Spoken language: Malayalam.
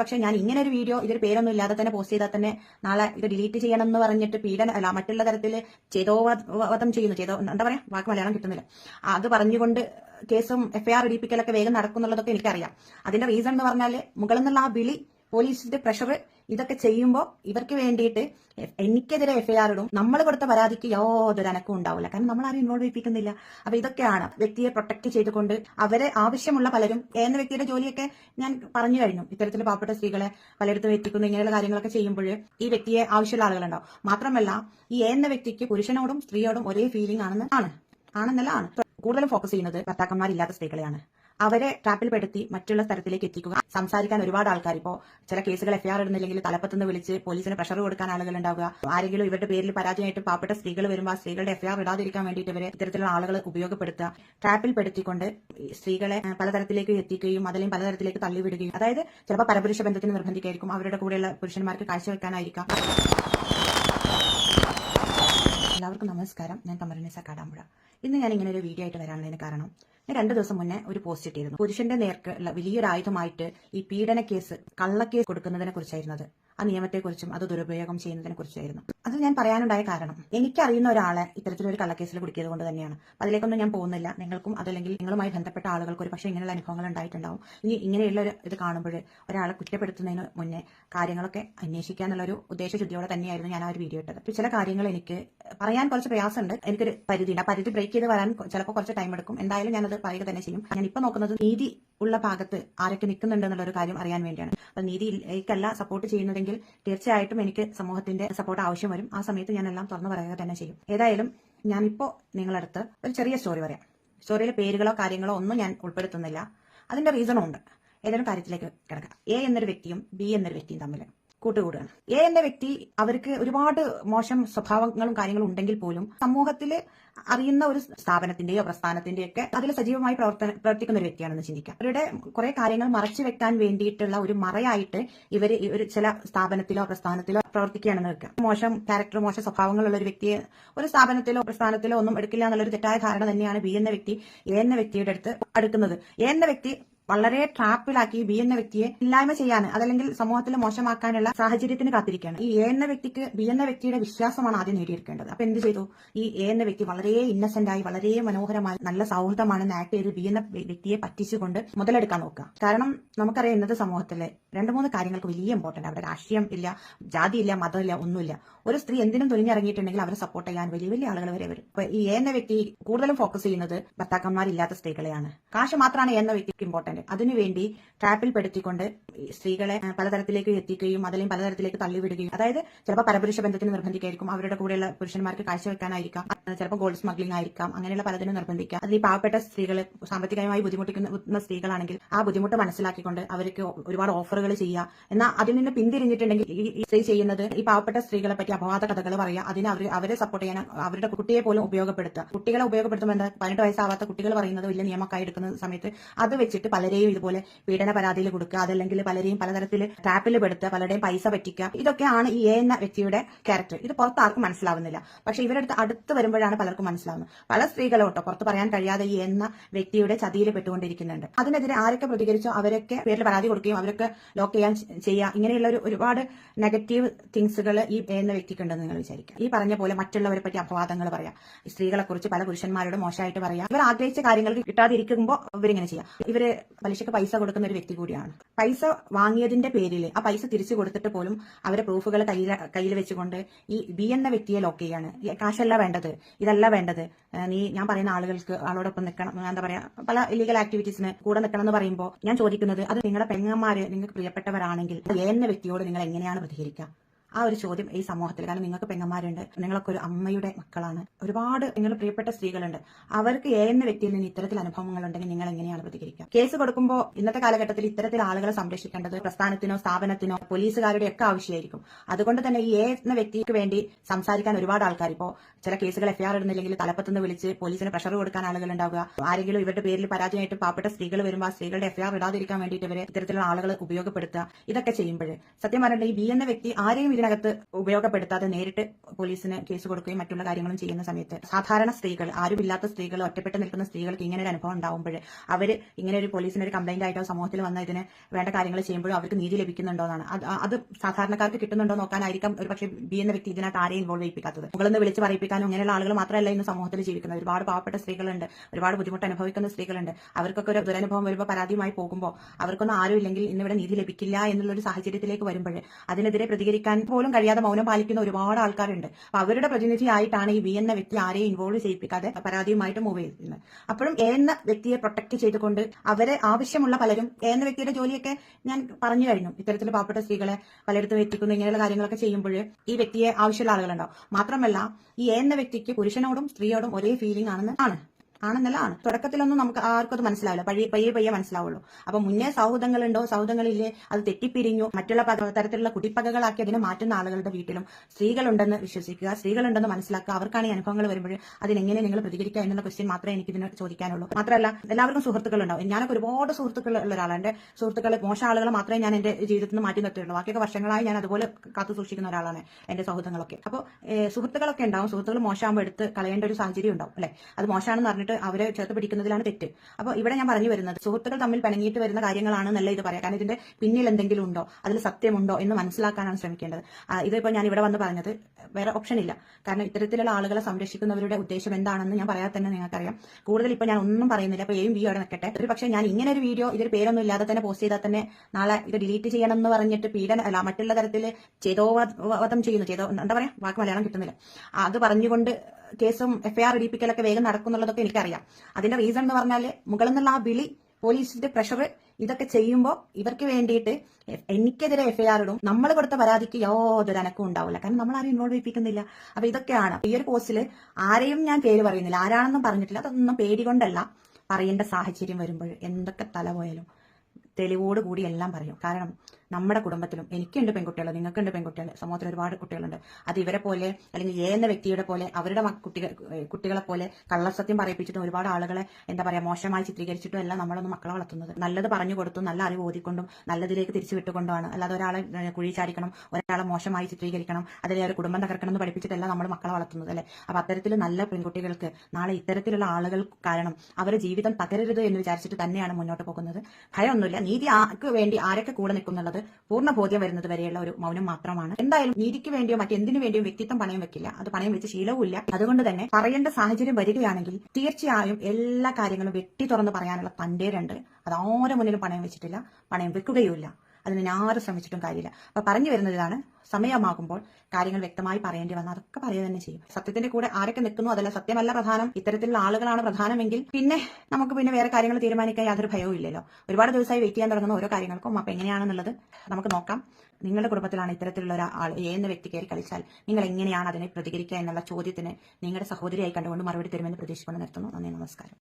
പക്ഷേ ഞാൻ ഇങ്ങനെ ഒരു വീഡിയോ ഇതൊരു പേരൊന്നും ഇല്ലാതെ തന്നെ പോസ്റ്റ് ചെയ്താൽ തന്നെ നാളെ ഇത് ഡിലീറ്റ് ചെയ്യണം എന്ന് പറഞ്ഞിട്ട് പീഡന അല്ല മറ്റുള്ള തരത്തിൽ ചേതോവധം ചെയ്യുന്നു. ചേതോ എന്താ പറയാ? വാക്ക് മലയാളം കിട്ടുന്നില്ല. അത് പറഞ്ഞുകൊണ്ട് കേസും എഫ്ഐആർ ഇടിപ്പിക്കലൊക്കെ വേഗം നടക്കുന്നുള്ളതൊക്കെ എനിക്കറിയാം. അതിന്റെ റീസൺ എന്ന് പറഞ്ഞാൽ മുകളിൽ നിന്നുള്ള ആ വിളി പോലീസിന്റെ പ്രഷർ ഇതൊക്കെ ചെയ്യുമ്പോൾ ഇവർക്ക് വേണ്ടിയിട്ട് എനിക്കെതിരെ എഫ്ഐആർ ഇടും നമ്മൾ കൊടുത്ത പരാതിക്ക് യാതൊരു അനക്കും ഉണ്ടാവില്ല. കാരണം നമ്മൾ ആരും ഇൻവോൾവ് ചെയ്യിപ്പിക്കുന്നില്ല. അപ്പൊ ഇതൊക്കെയാണ് വ്യക്തിയെ പ്രൊട്ടക്ട് ചെയ്തുകൊണ്ട് അവരെ ആവശ്യമുള്ള പലരും എന്ന വ്യക്തിയുടെ ജോലിയൊക്കെ ഞാൻ പറഞ്ഞു കഴിഞ്ഞു. ഇത്തരത്തിൽ പാവപ്പെട്ട സ്ത്രീകളെ പലയിടത്തും എത്തിക്കുന്നു ഇങ്ങനെയുള്ള കാര്യങ്ങളൊക്കെ ചെയ്യുമ്പോൾ ഈ വ്യക്തിയെ ആവശ്യമുള്ള ആളുകളുണ്ടാവും. മാത്രമല്ല ഈ എന്ന വ്യക്തിക്ക് പുരുഷനോടും സ്ത്രീയോടും ഒരേ ഫീലിംഗ് ആണെന്ന് ആണ്. ആണെന്നല്ല ആണ്. കൂടുതലും ഫോക്കസ് ചെയ്യുന്നത് ഭർത്താക്കന്മാരില്ലാത്ത സ്ത്രീകളെയാണ്. അവരെ ട്രാപ്പിൽപ്പെടുത്തി മറ്റുള്ള സ്ഥലത്തിലേക്ക് എത്തിക്കുക. സംസാരിക്കാൻ ഒരുപാട് ആൾക്കാർ ഇപ്പോൾ ചില കേസുകൾ എഫ്ഐആർ ഇടുന്നില്ലെങ്കിൽ തലപ്പത്തുനിന്ന് വിളിച്ച് പോലീസിന് പ്രഷർ കൊടുക്കാൻ ആളുകൾ ഉണ്ടാവുക. ആരെങ്കിലും ഇവരുടെ പേരിൽ പരാജയമായിട്ട് പാവപ്പെട്ട സ്ത്രീകൾ വരുമ്പോൾ ആ സ്ത്രീകളുടെ എഫ്ഐആർ ഇടാതിരിക്കാൻ വേണ്ടിയിട്ട് ഇവരെ ഇത്തരത്തിലുള്ള ആളുകൾ ഉപയോഗപ്പെടുത്തുക. ട്രാപ്പിൽപ്പെടുത്തിക്കൊണ്ട് സ്ത്രീകളെ പലതരത്തിലേക്ക് എത്തിക്കുകയും അതിലെയും പലതരത്തിലേക്ക് തള്ളിവിടുകയും. അതായത് ചിലപ്പോൾ പരപുരുഷ ബന്ധത്തിന് നിർബന്ധിക്കായിരിക്കും. അവരുടെ കൂടെയുള്ള പുരുഷന്മാർക്ക് കാഴ്ചവെക്കാനായിരിക്കാം. എല്ലാവർക്കും നമസ്കാരം. ഞാൻ കമറിനിസ കാടാമ്പുഴ. ഇന്ന് ഞാൻ ഇങ്ങനെ ഒരു വീഡിയോ ആയിട്ട് വരാനുള്ളതിന് കാരണം രണ്ടു ദിവസം മുന്നേ ഒരു പോസ്റ്റ് ഇട്ടിരുന്നു. പുരുഷന്റെ നേർക്ക് വലിയൊരു ആയുധമായിട്ട് ഈ പീഡന കേസ് കള്ളക്കേസ് കൊടുക്കുന്നതിനെ കുറിച്ചായിരുന്നു അത്. ആ നിയമത്തെക്കുറിച്ചും അത് ദുരുപയോഗം ചെയ്യുന്നതിനെ കുറിച്ചായിരുന്നു അത് ഞാൻ പറയാനുണ്ടായ കാരണം എനിക്കറിയുന്ന ഒരാളെ ഇത്തരത്തിലൊരു കള്ളക്കേസിൽ കുടുക്കിയത് കൊണ്ട് തന്നെയാണ്. അതിലേക്കൊന്നും ഞാൻ പോകുന്നില്ല. നിങ്ങൾക്കും അതല്ലെങ്കിൽ നിങ്ങളുമായി ബന്ധപ്പെട്ട ആളുകൾക്ക് ഒരു പക്ഷേ ഇങ്ങനെയുള്ള അനുഭവങ്ങൾ ഉണ്ടായിട്ടുണ്ടാവും. ഇനി ഇങ്ങനെയുള്ള ഒരു ഇത് കാണുമ്പോൾ ഒരാളെ കുറ്റപ്പെടുത്തുന്നതിന് മുന്നേ കാര്യങ്ങളൊക്കെ അന്വേഷിക്കാനുള്ള ഒരു ഉദ്ദേശശുദ്ധിയോടെ തന്നെയായിരുന്നു ഞാൻ ആ ഒരു വീഡിയോ ഇട്ടത്. ചില കാര്യങ്ങൾ എനിക്ക് പറയാൻ കുറച്ച് പ്രയാസമുണ്ട്. എനിക്കൊരു പരിധിയുണ്ട്. ആ പരിധി ബ്രേക്ക് ചെയ്ത് വരാൻ ചിലപ്പോൾ കുറച്ച് ടൈം എടുക്കും. എന്തായാലും ഞാനത് പറയുക തന്നെ ചെയ്യും. ഞാൻ ഇപ്പൊ നോക്കുന്നത് നീതി ഉള്ള ഭാഗത്ത് ആരൊക്കെ നിൽക്കുന്നുണ്ട് എന്നുള്ളൊരു കാര്യം അറിയാൻ വേണ്ടിയാണ്. അപ്പൊ നീതിയിലേക്കല്ല സപ്പോർട്ട് ചെയ്യുന്നതെങ്കിൽ തീർച്ചയായിട്ടും എനിക്ക് സമൂഹത്തിന്റെ സപ്പോർട്ട് ആവശ്യം വരും. ആ സമയത്ത് ഞാൻ എല്ലാം തുറന്നു പറയുക തന്നെ ചെയ്യും. ഏതായാലും ഞാനിപ്പോ നിങ്ങളടുത്ത് ഒരു ചെറിയ സ്റ്റോറി പറയാം. സ്റ്റോറിയിലെ പേരുകളോ കാര്യങ്ങളോ ഒന്നും ഞാൻ ഉൾപ്പെടുത്തുന്നില്ല. അതിന്റെ റീസണും ഉണ്ട്. ഏതെങ്കിലും കാര്യത്തിലേക്ക് കിടക്കാം. എ എന്നൊരു വ്യക്തിയും ബി എന്നൊരു വ്യക്തിയും തമ്മിൽ കൂട്ടുകൂടുകയാണ് എ എന്ന വ്യക്തി അവർക്ക് ഒരുപാട് മോശം സ്വഭാവങ്ങളും കാര്യങ്ങളും ഉണ്ടെങ്കിൽ പോലും സമൂഹത്തിൽ അറിയുന്ന ഒരു സ്ഥാപനത്തിന്റെയോ പ്രസ്ഥാനത്തിന്റെയോ ഒക്കെ അതിൽ സജീവമായി പ്രവർത്തന പ്രവർത്തിക്കുന്ന ഒരു വ്യക്തിയാണെന്ന് ചിന്തിക്കാം. അവരുടെ കുറെ കാര്യങ്ങൾ മറച്ചു വെക്കാൻ വേണ്ടിയിട്ടുള്ള ഒരു മറയായിട്ട് ഇവർ ഒരു ചില സ്ഥാപനത്തിലോ പ്രസ്ഥാനത്തിലോ പ്രവർത്തിക്കുകയാണെന്ന് വെക്കാം. മോശം ക്യാരക്ടർ മോശം സ്വഭാവങ്ങളുള്ള ഒരു വ്യക്തിയെ ഒരു സ്ഥാപനത്തിലോ പ്രസ്ഥാനത്തിലോ ഒന്നും എടുക്കില്ല എന്നുള്ളൊരു തെറ്റായ ധാരണ തന്നെയാണ് ബി എന്ന വ്യക്തി എ എന്ന വ്യക്തിയുടെ അടുത്ത് അടുക്കുന്നത്. എ എന്ന വ്യക്തി വളരെ ട്രാപ്പിലാക്കി ബി എന്ന വ്യക്തിയെ ഇല്ലായ്മ ചെയ്യാൻ അതല്ലെങ്കിൽ സമൂഹത്തിൽ മോശമാക്കാനുള്ള സാഹചര്യത്തിന് കാത്തിരിക്കുകയാണ്. ഈ എ എന്ന വ്യക്തിക്ക് ബി എന്ന വ്യക്തിയുടെ വിശ്വാസമാണ് ആദ്യം നേടിയെടുക്കേണ്ടത്. അപ്പൊ എന്ത് ചെയ്തു? ഈ എ എന്ന വ്യക്തി വളരെ ഇന്നസെന്റ് ആയി വളരെ മനോഹരമായി നല്ല സൗഹൃദമാണെന്ന് ആക്ട് ചെയ്ത് ബി എന്ന വ്യക്തിയെ പറ്റിച്ചുകൊണ്ട് മുതലെടുക്കാൻ നോക്കുക. കാരണം നമുക്കറിയാം ഇന്നത്തെ സമൂഹത്തിലെ രണ്ട് മൂന്ന് കാര്യങ്ങൾക്ക് വലിയ ഇമ്പോർട്ടന്റ് അവിടെ രാഷ്ട്രീയം ഇല്ല ജാതി ഇല്ല മതമില്ല ഒന്നുമില്ല ഒരു സ്ത്രീ എന്തിനും തുനിഞ്ഞിറങ്ങിയിട്ടുണ്ടെങ്കിൽ അവരെ സപ്പോർട്ട് ചെയ്യാൻ വലിയ വലിയ ആളുകൾ വരെ വരും. അപ്പൊ ഈ എന്ന വ്യക്തി കൂടുതലും ഫോക്കസ് ചെയ്യുന്നത് ഭർത്താക്കന്മാരില്ലാത്ത സ്ത്രീകളെയാണ്. കാശ് മാത്രമാണ് എന്ന വ്യക്തിക്ക് ഇമ്പോർട്ടന്റ് അതിനുവേണ്ടി ട്രാപ്പിൽ പെടുത്തിക്കൊണ്ട് സ്ത്രീകളെ പലതരത്തിലേക്ക് എത്തിക്കുകയും അതിലെയും പലതരത്തിലേക്ക് തള്ളിവിടുകയും അതായത് ചിലപ്പോൾ പരപുരുഷ ബന്ധത്തിന് നിർബന്ധിക്കായിരിക്കും. അവരുടെ കൂടെയുള്ള പുരുഷന്മാർക്ക് കാഴ്ചവെക്കാനായിരിക്കാം. ചിലപ്പോൾ ഗോൾഡ് സ്മഗ്ലിംഗ് ആയിരിക്കാം. അങ്ങനെയുള്ള പലതിനും നിർബന്ധിക്കാം. അതിൽ പാവപ്പെട്ട സ്ത്രീകൾ സാമ്പത്തികമായി ബുദ്ധിമുട്ടിക്കുന്ന സ്ത്രീകളാണെങ്കിൽ ആ ബുദ്ധിമുട്ട് മനസ്സിലാക്കിക്കൊണ്ട് അവർക്ക് ഒരുപാട് ഓഫറുകൾ ചെയ്യുക. എന്നാൽ അതിൽ നിന്ന് പിന്തിരിഞ്ഞിട്ടുണ്ടെങ്കിൽ ഈ സ്ത്രീ ചെയ്യുന്നത് ഈ പാവപ്പെട്ട സ്ത്രീകളെ പറ്റി അപവാദ കഥകൾ പറയുക. അതിന് അവർ അവരെ സപ്പോർട്ട് ചെയ്യാൻ അവരുടെ കുട്ടിയെ പോലും ഉപയോഗപ്പെടുത്തുക. കുട്ടികളെ ഉപയോഗപ്പെടുത്തുമ്പോൾ എന്താ? പതിനെട്ട് വയസ്സാവാത്ത കുട്ടികൾ പറയുന്നത് വലിയ നിയമക്കായി എടുക്കുന്ന സമയത്ത് അത് വെച്ചിട്ട് പലരെയും ഇതുപോലെ പീഡന പരാതിയിൽ കൊടുക്കുക അതല്ലെങ്കിൽ പലരെയും പലതരത്തിൽ ട്രാപ്പിൽ പെടുത്തുക പലരുടെയും പൈസ പറ്റിക്കുക ഇതൊക്കെയാണ് ഈ എ എന്ന വ്യക്തിയുടെ ക്യാരക്ടർ ഇത് പുറത്ത് ആർക്കും മനസ്സിലാവുന്നില്ല. പക്ഷെ ഇവരുടെ അടുത്ത് അടുത്ത് വരുമ്പോഴാണ് പലർക്കും മനസ്സിലാവുന്നത്. പല സ്ത്രീകളും കേട്ടോ പുറത്ത് പറയാൻ കഴിയാതെ ഈ എന്ന വ്യക്തിയുടെ ചതിയിൽ പെട്ടുകൊണ്ടിരിക്കുന്നുണ്ട്. അതിനെതിരെ ആരൊക്കെ പ്രതികരിച്ചോ അവരൊക്കെ പേരിൽ പരാതി കൊടുക്കുകയും അവരൊക്കെ ലോക്ക് ചെയ്യാൻ ചെയ്യുക ഇങ്ങനെയുള്ള ഒരു ഒരുപാട് നെഗറ്റീവ് തിങ്സുകൾ ഈ എ എന്ന വ്യക്തിക്കുണ്ടെന്ന് നിങ്ങൾ വിചാരിക്കുക. ഈ പറഞ്ഞ പോലെ മറ്റുള്ളവരെ പറ്റി അപവാദങ്ങൾ പറയാം. സ്ത്രീകളെ കുറിച്ച് പല പുരുഷന്മാരോട് മോശമായിട്ട് പറയാം. ഇവർ ആഗ്രഹിച്ച കാര്യങ്ങൾ കിട്ടാതിരിക്കുമ്പോൾ ഇവരിങ്ങനെ ചെയ്യാം. ഇവർ പലിശക്ക് പൈസ കൊടുക്കുന്ന ഒരു വ്യക്തി കൂടിയാണ്. പൈസ വാങ്ങിയതിന്റെ പേരിൽ ആ പൈസ തിരിച്ചു കൊടുത്തിട്ട് പോലും അവരെ പ്രൂഫുകൾ കയ്യിൽ കയ്യിൽ വെച്ചുകൊണ്ട് ഈ ബി എന്ന വ്യക്തിയെ ലോക്ക് ചെയ്യാണ്. കാശല്ല വേണ്ടത് ഇതല്ല വേണ്ടത്. നീ ഞാൻ പറയുന്ന ആളുകൾക്ക് ആളോടൊപ്പം നിൽക്കണം എന്താ പറയാ പല ഇല്ലീഗൽ ആക്ടിവിറ്റീസിന് കൂടെ നിൽക്കണം എന്ന് പറയുമ്പോൾ ഞാൻ ചോദിക്കുന്നത് അത് നിങ്ങളുടെ പെങ്ങന്മാര് നിങ്ങൾക്ക് പ്രിയപ്പെട്ടവരാണെങ്കിൽ എ എന്ന വ്യക്തിയോട് നിങ്ങൾ എങ്ങനെയാണ് പ്രതികരിക്കുക ആ ഒരു ചോദ്യം ഈ സമൂഹത്തിൽ കാരണം നിങ്ങൾക്ക് പെങ്ങന്മാരുണ്ട് നിങ്ങളൊക്കെ ഒരു അമ്മയുടെ മക്കളാണ്. ഒരുപാട് നിങ്ങൾ പ്രിയപ്പെട്ട സ്ത്രീകളുണ്ട്. അവർക്ക് എ എന്ന വ്യക്തിയിൽ നിന്ന് ഇത്തരത്തിൽ അനുഭവങ്ങൾ ഉണ്ടെങ്കിൽ നിങ്ങൾ എങ്ങനെയാണ് പ്രതികരിക്കുക? കേസ് കൊടുക്കുമ്പോൾ ഇന്നത്തെ കാലഘട്ടത്തിൽ ഇത്തരത്തിൽ ആളുകളെ സംരക്ഷിക്കേണ്ടത് പ്രസ്ഥാനത്തിനോ സ്ഥാപനത്തിനോ പോലീസുകാരുടെ ഒക്കെ ആവശ്യമായിരിക്കും. അതുകൊണ്ട് തന്നെ ഈ എ എന്ന വ്യക്തിക്ക് വേണ്ടി സംസാരിക്കാൻ ഒരുപാട് ആൾക്കാർ ഇപ്പോൾ ചില കേസുകൾ എഫ്ഐആർ ഇടുന്നില്ലെങ്കിൽ തലപ്പത്തുനിന്ന് വിളിച്ച് പോലീസിന് പ്രഷർ കൊടുക്കാൻ ആളുകൾ ഉണ്ടാവുക. ആരെങ്കിലും ഇവരുടെ പേരിൽ പരാജയമായിട്ട് പാവപ്പെട്ട സ്ത്രീകൾ വരുമ്പോൾ ആ സ്ത്രീകളുടെ എഫ്ഐആർ ഇടാതിരിക്കാൻ വേണ്ടിയിട്ട് ഇവരെ ഇത്തരത്തിലുള്ള ആളുകൾ ഉപയോഗപ്പെടുത്തുക. ഇതൊക്കെ ചെയ്യുമ്പോൾ സത്യം പറഞ്ഞിട്ടുണ്ടെങ്കിൽ ബി എന്ന വ്യക്തി ആരെയും ഇതിനകത്ത് ഉപയോഗപ്പെടുത്താതെ നേരിട്ട് പോലീസിന് കേസ് കൊടുക്കുകയും മറ്റുള്ള കാര്യങ്ങളും ചെയ്യുന്ന സമയത്ത് സാധാരണ സ്ത്രീകൾ ആരുമില്ലാത്ത സ്ത്രീകൾ ഒറ്റപ്പെട്ട് നിൽക്കുന്ന സ്ത്രീകൾക്ക് ഇങ്ങനെ ഒരു അനുഭവം ഉണ്ടാവുമ്പോൾ അവർ ഇങ്ങനെ ഒരു പോലീസിന് ഒരു കംപ്ലൈന്റ് ആയിട്ടോ സമൂഹത്തിൽ വന്ന ഇതിന് വേണ്ട കാര്യങ്ങൾ ചെയ്യുമ്പോഴും അവർക്ക് നീതി ലഭിക്കുന്നുണ്ടോ എന്നാണ്. അത് സാധാരണക്കാർക്ക് കിട്ടുന്നുണ്ടോ നോക്കാനായിരിക്കും ഒരു പക്ഷേ ബി എന്ന വ്യക്തി ഇതിനകത്ത് ആരെയും ഇൻവോൾവ് ചെയ്യിപ്പിക്കാത്തത്. മുകളിൽ നിന്ന് വിളിച്ച് പറയിപ്പിക്കാനും ഇങ്ങനെയുള്ള ആളുകൾ മാത്രമല്ല ഇന്ന് സമൂഹത്തിൽ ജീവിക്കുന്നത്. ഒരുപാട് പാവപ്പെട്ട സ്ത്രീകളുണ്ട് ഒരുപാട് ബുദ്ധിമുട്ട് അനുഭവിക്കുന്ന സ്ത്രീകളുണ്ട്. അവർക്കൊക്കെ ഒരു ദുരനുഭവം വരുമ്പോൾ പരാതിയുമായി പോകുമ്പോൾ അവർക്കൊന്നും ആരും ഇല്ലെങ്കിൽ ഇന്നിവിടെ നീതി ലഭിക്കില്ല എന്നുള്ളൊരു സാഹചര്യത്തിലേക്ക് വരുമ്പോൾ അതിനെതിരെ പ്രതികരിക്കാൻ പോലും കഴിയാതെ മൗനം പാലിക്കുന്ന ഒരുപാട് ആൾക്കാരുണ്ട്. അപ്പൊ അവരുടെ പ്രതിനിധിയായിട്ടാണ് ഈ വി എന്ന വ്യക്തി ആരെയും ഇൻവോൾവ് ചെയ്യിപ്പിക്കാതെ പരാതിയുമായിട്ട് മൂവ് ചെയ്തിരുന്നത്. അപ്പോഴും എ എന്ന വ്യക്തിയെ പ്രൊട്ടക്ട് ചെയ്തുകൊണ്ട് അവരെ ആവശ്യമുള്ള പലരും എ എന്ന വ്യക്തിയുടെ ജോലിയൊക്കെ ഞാൻ പറഞ്ഞു കഴിഞ്ഞു. ഇത്തരത്തിൽ പാവപ്പെട്ട സ്ത്രീകളെ പലയിടത്തും എത്തിക്കുന്നു ഇങ്ങനെയുള്ള കാര്യങ്ങളൊക്കെ ചെയ്യുമ്പോൾ ഈ വ്യക്തിയെ ആവശ്യമുള്ള ആളുകളുണ്ടാവും. മാത്രമല്ല ഈ എ എന്ന വ്യക്തിക്ക് പുരുഷനോടും സ്ത്രീയോടും ഒരേ ഫീലിംഗ് ആണെന്ന് ആണ്. ആണെന്നല്ല ആണ് തുടക്കത്തിലൊന്നും നമുക്ക് ആർക്കും അത് മനസ്സിലാവില്ല. പയ്യെ പയ്യെ പയ്യെ മനസ്സിലാവുള്ളൂ. അപ്പൊ മുന്നേ സൗഹൃദങ്ങളുണ്ടോ? സൗഹൃദങ്ങളില്ലേ അത് തെറ്റിപ്പിരിഞ്ഞു മറ്റുള്ള തരത്തിലുള്ള കുട്ടിപ്പകകളാക്കി അതിനെ മാറ്റുന്ന ആളുകളുടെ വീട്ടിലും സ്ത്രീകളുണ്ടെന്ന് വിശ്വസിക്കുക സ്ത്രീകളുണ്ടെന്ന് മനസ്സിലാക്കുക. അവർക്കാണ് ഈ അനുഭവങ്ങൾ വരുമ്പോൾ അതിനെങ്ങനെ നിങ്ങൾ പ്രതികരിക്കുക എന്നുള്ള ക്വസ്റ്റ്യൻ മാത്രമേ എനിക്ക് ഇതിന് ചോദിക്കാനുള്ളൂ. മാത്രമല്ല എല്ലാവർക്കും സുഹൃത്തുക്കളുണ്ടാവും. ഞാനൊക്കെ ഒരുപാട് സുഹൃത്തുക്കൾ ഉള്ള ഒരാളാണ്. എന്റെ സുഹൃത്തുക്കൾ മോശം ആളുകളെ മാത്രമേ ഞാൻ എന്റെ ജീവിതത്തിൽ നിന്ന് മാറ്റി നിർത്തിയുള്ളൂ ബാക്കിയൊക്കെ വർഷങ്ങളായി ഞാൻ അതുപോലെ കാത്തു സൂക്ഷിക്കുന്ന ഒരാളാണ് എന്റെ സൗഹൃദങ്ങളൊക്കെ. അപ്പോൾ സുഹൃത്തുക്കളൊക്കെ ഉണ്ടാവും. സുഹൃത്തുക്കൾ മോശമാകുമ്പോൾ എടുത്ത് കളയേണ്ട ഒരു സാഹചര്യം ഉണ്ടാവും അല്ലെ? അത് മോശമാണെന്ന് പറഞ്ഞിട്ട് അവരെ ചേർത്ത് പിടിക്കുന്നതിലാണ് തെറ്റ്. അപ്പോൾ ഇവിടെ ഞാൻ പറഞ്ഞു വരുന്നത് സുഹൃത്തുക്കൾ തമ്മിൽ പിണങ്ങിയിട്ട് വരുന്ന കാര്യങ്ങളാണ് നല്ല ഇത് പറയാം. കാരണം ഇതിന്റെ പിന്നിൽ എന്തെങ്കിലും ഉണ്ടോ? അതിൽ സത്യമുണ്ടോ എന്ന് മനസ്സിലാക്കാനാണ് ശ്രമിക്കേണ്ടത്. ഇതിപ്പോ ഞാൻ ഇവിടെ വന്ന് പറഞ്ഞത് വേറെ ഓപ്ഷൻ ഇല്ല. കാരണം ഇത്തരത്തിലുള്ള ആളുകളെ സംരക്ഷിക്കുന്നവരുടെ ഉദ്ദേശം എന്താണെന്ന് ഞാൻ പറയാതെ തന്നെ നിങ്ങൾക്കറിയാം. കൂടുതൽ ഇപ്പൊ ഞാൻ ഒന്നും പറയുന്നില്ല. അപ്പൊ എയും വീഡിയോ അവിടെ നിൽക്കട്ടെ. ഒരു പക്ഷേ ഞാൻ ഇങ്ങനെ ഒരു വീഡിയോ ഇതിൽ പേരൊന്നും ഇല്ലാതെ തന്നെ പോസ്റ്റ് ചെയ്താൽ തന്നെ നാളെ ഇത് ഡിലീറ്റ് ചെയ്യണം എന്ന് പറഞ്ഞിട്ട് പീഡന അല്ല മറ്റുള്ള തരത്തിൽ ചേതോവധം ചെയ്യുന്നു. ചേതോ എന്താ പറയാ? വാക്ക് മലയാളം കിട്ടുന്നില്ല. അത് പറഞ്ഞുകൊണ്ട് കേസും എഫ്ഐആർ ഇടിപ്പിക്കലൊക്കെ വേഗം നടക്കുന്നുള്ളതൊക്കെ എനിക്കറിയാം. അതിന്റെ റീസൺ എന്ന് പറഞ്ഞാൽ മുകളിൽ നിന്നുള്ള ആ വിളി പോലീസിന്റെ പ്രഷർ ഇതൊക്കെ ചെയ്യുമ്പോൾ ഇവർക്ക് വേണ്ടിയിട്ട് എനിക്കെതിരെ എഫ്ഐആർ ഇടും. നമ്മൾ കൊടുത്ത പരാതിക്ക് യാതൊരു അനക്കും ഉണ്ടാവില്ല. കാരണം നമ്മൾ ആരും ഇൻവോൾവ് ചെയ്യിപ്പിക്കുന്നില്ല. അപ്പൊ ഇതൊക്കെയാണ്. ഈ ഒരു പോസ്റ്റിൽ ആരെയും ഞാൻ പേര് പറയുന്നില്ല. ആരാണെന്നും പറഞ്ഞിട്ടില്ല. അതൊന്നും പേടി കൊണ്ടല്ല പറയേണ്ട സാഹചര്യം വരുമ്പോൾ എന്തൊക്കെ തല പോയാലും തെളിവോട് കൂടി എല്ലാം പറയും. കാരണം നമ്മുടെ കുടുംബത്തിലും എനിക്കുണ്ട് പെൺകുട്ടികൾ നിങ്ങൾക്കുണ്ട് പെൺകുട്ടികൾ സമൂഹത്തിൽ ഒരുപാട് കുട്ടികളുണ്ട്. അത് ഇവരെ പോലെ അല്ലെങ്കിൽ ഏ എന്ന വ്യക്തിയുടെ പോലെ അവരുടെ കുട്ടികൾ കുട്ടികളെ പോലെ കള്ളസത്യം പറയിപ്പിച്ചിട്ടും ഒരുപാട് ആളുകളെ എന്താ പറയാ മോശമായി ചിത്രീകരിച്ചിട്ടും എല്ലാം നമ്മളൊന്നും മക്കളെ വളർത്തുന്നത്. നല്ലത് പറഞ്ഞു കൊടുത്തും നല്ല അറിവ് ഓതിക്കൊണ്ടും നല്ലതിലേക്ക് തിരിച്ചു വിട്ടുകൊണ്ടുമാണ്. അല്ലാതെ ഒരാളെ കുഴി ഒരാളെ മോശമായി ചിത്രീകരിക്കണം അതിലെ ഒരു കുടുംബം തകർക്കണം എന്ന് പഠിപ്പിച്ചിട്ടല്ല നമ്മൾ മക്കളെ വളർത്തുന്നത് അല്ലെ? അപ്പൊ അത്തരത്തിൽ നല്ല പെൺകുട്ടികൾക്ക് നാളെ ഇത്തരത്തിലുള്ള ആളുകൾ കാരണം അവരുടെ ജീവിതം തകരരുത് എന്ന് വിചാരിച്ചിട്ട് തന്നെയാണ് മുന്നോട്ട് പോകുന്നത്. ഭയമൊന്നുമില്ല. നീതി ആർക്ക് വേണ്ടി ആരൊക്കെ കൂടെ നിൽക്കുന്നുള്ളത് പൂർണ ബോധ്യം വരുന്നത് വരെയുള്ള ഒരു മൗനം മാത്രമാണ്. എന്തായാലും നീതിക്ക് വേണ്ടിയോ മറ്റെന്തിനു വേണ്ടിയോ വ്യക്തിത്വം പണയം വെക്കില്ല. അത് പണയം വെച്ച് ശീലവുമില്ല അതുകൊണ്ട് തന്നെ പറയേണ്ട സാഹചര്യം വരികയാണെങ്കിൽ തീർച്ചയായും എല്ലാ കാര്യങ്ങളും വെട്ടി തുറന്ന് പറയാനുള്ള തന്റെ രണ്ട് അതാരെ മുന്നിലും പണയം വെച്ചിട്ടില്ല. പണയം വെക്കുകയുമില്ല. അതിന് ഞാൻ ആരും ശ്രമിച്ചിട്ടും കാര്യമില്ല. അപ്പൊ പറഞ്ഞു വരുന്നത് ഇതാണ് സമയമാകുമ്പോൾ കാര്യങ്ങൾ വ്യക്തമായി പറയേണ്ടി വന്നാൽ അതൊക്കെ പറയുക തന്നെ ചെയ്യും. സത്യത്തിന്റെ കൂടെ ആരൊക്കെ നിൽക്കുന്നു അതല്ല സത്യമല്ല പ്രധാനം. ഇത്തരത്തിലുള്ള ആളുകളാണ് പ്രധാനമെങ്കിൽ പിന്നെ നമുക്ക് പിന്നെ വേറെ കാര്യങ്ങൾ തീരുമാനിക്കാൻ യാതൊരു ഭയവും ഇല്ലല്ലോ. ഒരുപാട് ദിവസമായി വെയിറ്റ് ചെയ്യാൻ തുടങ്ങുന്ന ഓരോ കാര്യങ്ങൾക്കും അപ്പൊ എങ്ങനെയാണെന്നുള്ളത് നമുക്ക് നോക്കാം. നിങ്ങളുടെ കുടുംബത്തിലാണ് ഇത്തരത്തിലുള്ള ഒരാൾ ഏന്ന വ്യക്തി കയറി കളിച്ചാൽ നിങ്ങൾ എങ്ങനെയാണ് അതിനെ പ്രതികരിക്കുക എന്നുള്ള ചോദ്യത്തിന് നിങ്ങളുടെ സഹോദരിയായി കണ്ടുകൊണ്ട് മറുപടി തരുമെന്ന് പ്രതീക്ഷിക്കൊണ്ട് നിർത്തുന്നു. നന്ദി നമസ്കാരം.